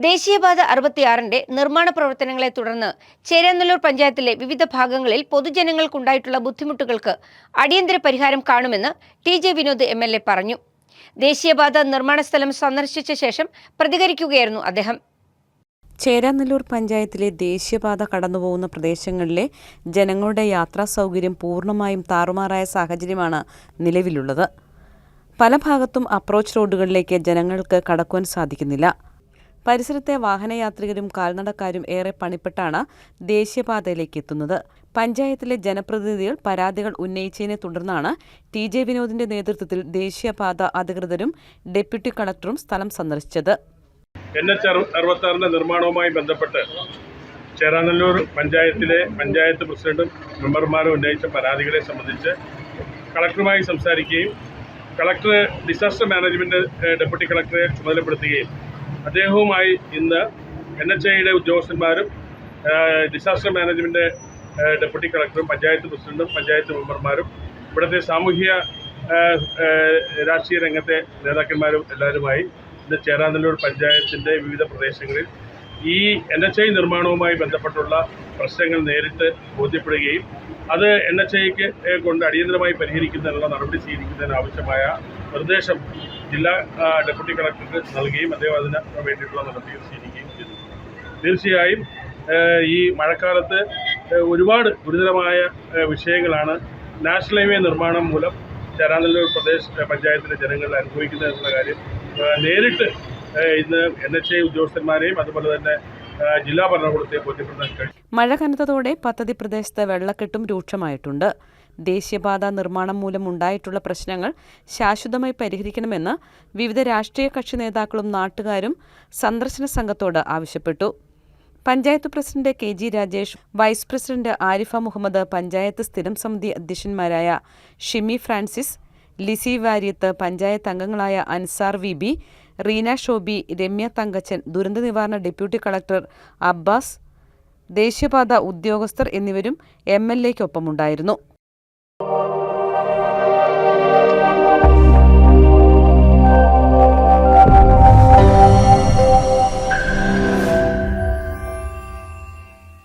ദേശീയപാത അറുപത്തിയാറിന്റെ നിർമ്മാണ പ്രവർത്തനങ്ങളെ തുടർന്ന് ചേരാനല്ലൂർ പഞ്ചായത്തിലെ വിവിധ ഭാഗങ്ങളിൽ പൊതുജനങ്ങൾക്കുണ്ടായിട്ടുള്ള ബുദ്ധിമുട്ടുകൾക്ക് അടിയന്തര പരിഹാരം കാണുമെന്ന് T J Vinod M L A പറഞ്ഞു. ദേശീയപാത നിർമ്മാണ സ്ഥലം സന്ദർശിച്ച ശേഷം പ്രതികരിക്കുകയായിരുന്നു അദ്ദേഹം. ചേരാനല്ലൂർ പഞ്ചായത്തിലെ ദേശീയപാത കടന്നുപോകുന്ന പ്രദേശങ്ങളിലെ ജനങ്ങളുടെ യാത്രാ സൗകര്യം പൂർണമായും താറുമാറായ സാഹചര്യമാണ് നിലവിലുള്ളത്. പല ഭാഗത്തും അപ്രോച്ച് റോഡുകളിലേക്ക് ജനങ്ങൾക്ക് കടക്കുവാൻ സാധിക്കുന്നില്ല. പരിസരത്തെ വാഹനയാത്രികരും കാൽനടക്കാരും ഏറെ പണിപ്പെട്ടാണ് ദേശീയപാതയിലേക്ക് എത്തുന്നത്. പഞ്ചായത്തിലെ ജനപ്രതിനിധികൾ പരാതികൾ ഉന്നയിച്ചതിനെ തുടർന്നാണ് ടി ജെ വിനോദിന്റെ നേതൃത്വത്തിൽ ദേശീയപാത അധികൃതരും ഡെപ്യൂട്ടി കളക്ടറും സ്ഥലം സന്ദർശിച്ചത്. എൻ എച്ച് അറുപത്തി ആറിന്റെ നിർമ്മാണവുമായി ബന്ധപ്പെട്ട് ചേരാനല്ലൂർ പഞ്ചായത്തിലെ പഞ്ചായത്ത് പ്രസിഡന്റും മെമ്പർമാരും ഉന്നയിച്ച പരാതികളെ സംബന്ധിച്ച് കളക്ടറുമായി സംസാരിക്കുകയും കളക്ടർ ഡിസാസ്റ്റർ മാനേജ്മെന്റ് ഡെപ്യൂട്ടി കളക്ടറെ ചുമതലപ്പെടുത്തുകയും അദ്ദേഹവുമായി ഇന്ന് എൻ എച്ച് ഐയുടെ ഉദ്യോഗസ്ഥന്മാരും ഡിസാസ്റ്റർ മാനേജ്മെന്റ് ഡെപ്യൂട്ടി കളക്ടറും പഞ്ചായത്ത് പ്രസിഡന്റും പഞ്ചായത്ത് മെമ്പർമാരും ഇവിടുത്തെ സാമൂഹ്യ രാഷ്ട്രീയ രംഗത്തെ നേതാക്കന്മാരും എല്ലാവരുമായി ഇന്ന് ചേരാനല്ലൂർ പഞ്ചായത്തിന്റെ വിവിധ പ്രദേശങ്ങളിൽ ഈ എൻ എച്ച് ഐ നിർമ്മാണവുമായി ബന്ധപ്പെട്ടുള്ള പ്രശ്നങ്ങൾ നേരിട്ട് ബോധ്യപ്പെടുകയും അത് എൻ എച്ച് ഐക്ക് കൊണ്ട് അടിയന്തരമായി പരിഹരിക്കുന്നതിനുള്ള നടപടി സ്വീകരിക്കുന്നതിന് ആവശ്യമായ നിർദ്ദേശം ജില്ലാ ഡെപ്യൂട്ടി കളക്ടർക്ക് നൽകുകയും അദ്ദേഹം അതിന് വേണ്ടിയിട്ടുള്ള നടപടികൾ സ്വീകരിക്കുകയും ചെയ്തു. തീർച്ചയായും ഈ മഴക്കാലത്ത് ഒരുപാട് ഗുരുതരമായ വിഷയങ്ങളാണ് നാഷണൽ ഹൈവേ നിർമ്മാണം മൂലം ചരാനല്ലൂർ പ്രദേശ പഞ്ചായത്തിലെ ജനങ്ങൾ അനുഭവിക്കുന്നത് എന്നുള്ള കാര്യം നേരിട്ട് ഇന്ന് എൻ എച്ച് ഐ ഉദ്യോഗസ്ഥന്മാരെയും അതുപോലെ തന്നെ ജില്ലാ ഭരണകൂടത്തെ ബോധ്യപ്പെടുത്താൻ കഴിയും. മഴ കനത്തതോടെ പദ്ധതി പ്രദേശത്ത് വെള്ളക്കെട്ടും രൂക്ഷമായിട്ടുണ്ട്. ദേശീയപാത നിർമ്മാണം മൂലം ഉണ്ടായിട്ടുള്ള പ്രശ്നങ്ങൾ ശാശ്വതമായി പരിഹരിക്കണമെന്ന് വിവിധ രാഷ്ട്രീയ കക്ഷി നേതാക്കളും നാട്ടുകാരും സന്ദർശന സംഘത്തോട് ആവശ്യപ്പെട്ടു. Panchayat president K G Rajesh vice president Arifa Muhammad panchayat സ്ഥിരം സമിതി അധ്യക്ഷന്മാരായ ഷിമി ഫ്രാൻസിസ് ലിസി വാര്യത്ത് പഞ്ചായത്ത് അംഗങ്ങളായ അൻസാർ വി ബി റീന ഷോബി രമ്യ തങ്കച്ചൻ ദുരന്ത നിവാരണ ഡെപ്യൂട്ടി കളക്ടർ അബ്ബാസ് ദേശീയപാത ഉദ്യോഗസ്ഥർ എന്നിവരും എം എൽ എക്കൊപ്പമുണ്ടായിരുന്നു